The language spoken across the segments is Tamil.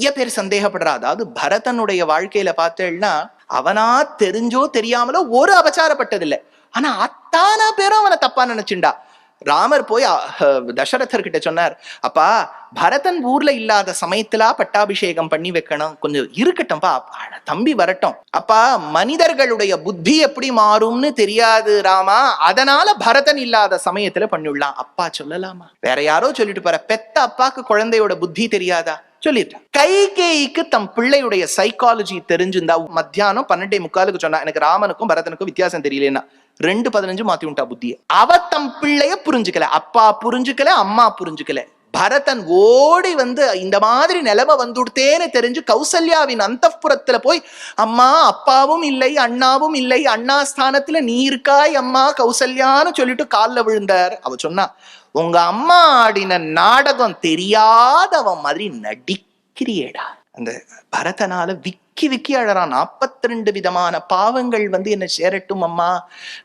நிறைய பேர் சந்தேகப்படுறா அதாவது பரதனுடைய வாழ்க்கையில பார்த்தேன்னா அவனா தெரிஞ்சோ தெரியாமலோ ஒரு அபச்சாரப்பட்டதில்லை. ஆனா அத்தானா பேரும் அவனை தப்பா நினைச்சுண்டா ராமர் போய் அஹ், தசரதர் கிட்ட சொன்னார் அப்பா பரதன் ஊர்ல இல்லாத சமயத்துல பட்டாபிஷேகம் பண்ணி வைக்கணும். கொஞ்சம் இருக்கட்டும்பா தம்பி வரட்டும். அப்பா மனிதர்களுடைய புத்தி எப்படி மாறும்னு தெரியாது ராமா. அதனால பரதன் இல்லாத சமயத்துல பண்ணிவிடலாம் அப்பா சொல்லலாமா? வேற யாரோ சொல்லிட்டு போற பெத்த அப்பாக்கு குழந்தையோட புத்தி தெரியாதா? சொல்லிட்டேன் கைகேயிக்கு தம் பிள்ளையுடைய சைக்காலஜி தெரிஞ்சிருந்தா மத்தியானம் பன்னெண்டே முக்காலுக்கு சொன்னா எனக்கு ராமனுக்கும் பரதனுக்கும் வித்தியாசம் தெரியலன்னா ரெண்டு பதினஞ்சு மாத்தி விட்டா புத்திய. அவ தம் பிள்ளைய புரிஞ்சுக்கல அப்பா புரிஞ்சுக்கல அம்மா புரிஞ்சுக்கல. பரதன் ஓடி வந்து இந்த மாதிரி நிலைமை வந்துடுத்தேன்னு தெரிஞ்சு கௌசல்யாவின் அந்தப்புறத்துல போய் அம்மா அப்பாவும் இல்லை அண்ணாவும் இல்லை அண்ணா ஸ்தானத்துல நீ இருக்காய் அம்மா கௌசல்யான்னு சொல்லிட்டு கால்ல விழுந்தார். அவ சொன்னா உங்க அம்மா ஆடின நாடகம் தெரியாதவன் மாதிரி நடிக்கிறியேடா. அந்த பரதனால விக்கி விக்கி அழறான் நாற்பத்தி ரெண்டு விதமான பாவங்கள் வந்து என்னை சேரட்டும் அம்மா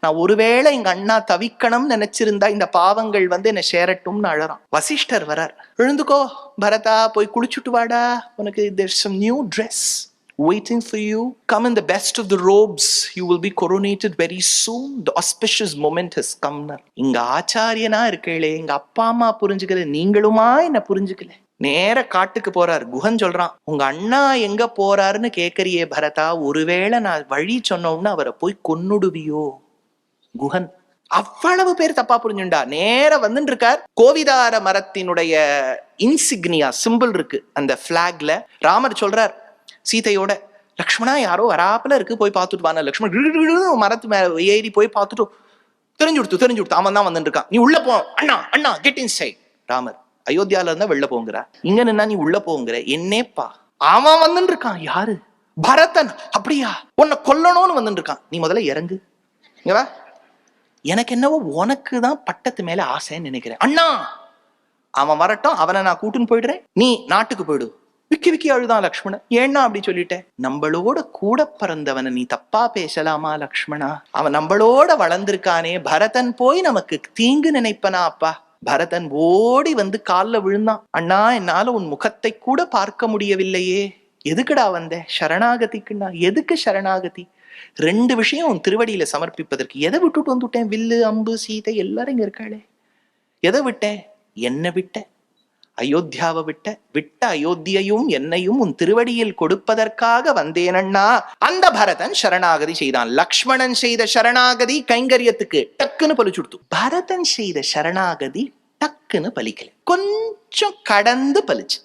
நான் ஒருவேளை எங்க அண்ணா தவிக்கணும்னு நினைச்சிருந்தா இந்த பாவங்கள் வந்து என்ன சேரட்டும்னு அழறான் வசிஷ்டர் வரார் எழுந்துக்கோ பரதா போய் குளிச்சுட்டு வாடா உனக்கு there's new dress waiting for you. Come in the best of the robes. You will be coronated very soon. The auspicious moment has come. இங்க ஆச்சாரியனா இருக்கேளே எங்க அப்பா அம்மா புரிஞ்சுக்கல நீங்களுமா என்ன புரிஞ்சுக்கல நேர காட்டுக்கு போறார். குஹன் சொல்றான் உங்க அண்ணா எங்க போறாருன்னு கேக்குறியே பரதா ஒருவேளை நான் வழி சொன்னோம்னா அவரை போய் கொன்னுடுவியோ? குஹன் அவ்வளவு பேர் தப்பா புரிஞ்சுண்டா. நேர வந்துட்டு இருக்கார் கோவிதார மரத்தினுடைய இன்சிக்னியா சிம்பிள் இருக்கு. அந்த பிளாக்ல ராமர் சொல்றார் சீதையோட லக்ஷ்மணா யாரோ வராப்புல இருக்கு போய் பார்த்துட்டு வாங்க லக்ஷ்மண் மரத்து மேல ஏறி போய் பார்த்துட்டு தெரிஞ்சு கொடுத்து தெரிஞ்சு கொடுத்து அவன் தான் வந்துட்டு இருக்கான் நீ உள்ள போ. அண்ணா அண்ணா கெட் இன் சைட் ராமர் அயோத்தியால இருந்தா வெளில போங்கிற. இங்க நின்னா நீ உள்ள போங்கிற. என்னேப்பா அவன் வந்துட்டு இருக்கான் யாரு? பரதன் அப்படியா? உன்னை கொல்லணும்னு வந்துட்டு இருக்கான் நீ முதல்ல இறங்கு. இங்கவா எனக்கு என்னவோ உனக்கு தான் பட்டத்து மேல ஆசைன்னு நினைக்கிறேன். அண்ணா! அவன் வரட்டும் அவனை நான் கூட்டுன்னு போயிடுறேன். நீ நாட்டுக்கு போயிடு. விக்கி விக்கி அழுதான் லக்ஷ்மணன். ஏன்னா அப்படி சொல்லிட்டேன். நம்மளோட கூட பிறந்தவனை நீ தப்பா பேசலாமா லக்ஷ்மணா? அவன் நம்மளோட வளர்ந்திருக்கானே. பரதன் போய் நமக்கு தீங்கு நினைப்பனா அப்பா? பரதன் ஓடி வந்து கால்ல விழுந்தான். அண்ணா என்னால உன் முகத்தை கூட பார்க்க முடியவில்லையே. எதுக்குடா வந்த? சரணாகதிக்குண்ணா. எதுக்கு சரணாகதி? ரெண்டு விஷயம் உன் திருவடியில சமர்ப்பிப்பதற்கு. எதை விட்டுட்டு வந்துட்டேன்? வில்லு அம்பு சீதை எல்லாரும் இங்க இருக்காளே. எதை விட்டேன்? என்ன விட்டேன். அயோத்தியாவை விட்ட விட்ட அயோத்தியையும் என்னையும் உன் திருவடியில் கொடுப்பதற்காக வந்தேனண்ணா. அந்த பரதன் சரணாகதி செய்தான். லக்ஷ்மணன் செய்த சரணாகதி கைங்கரியத்துக்கு டக்குன்னு பலிச்சுடுத்து பரதன் செய்த சரணாகதி டக்குன்னு பலிக்கல. கொஞ்சம் கடந்து பலிச்சு.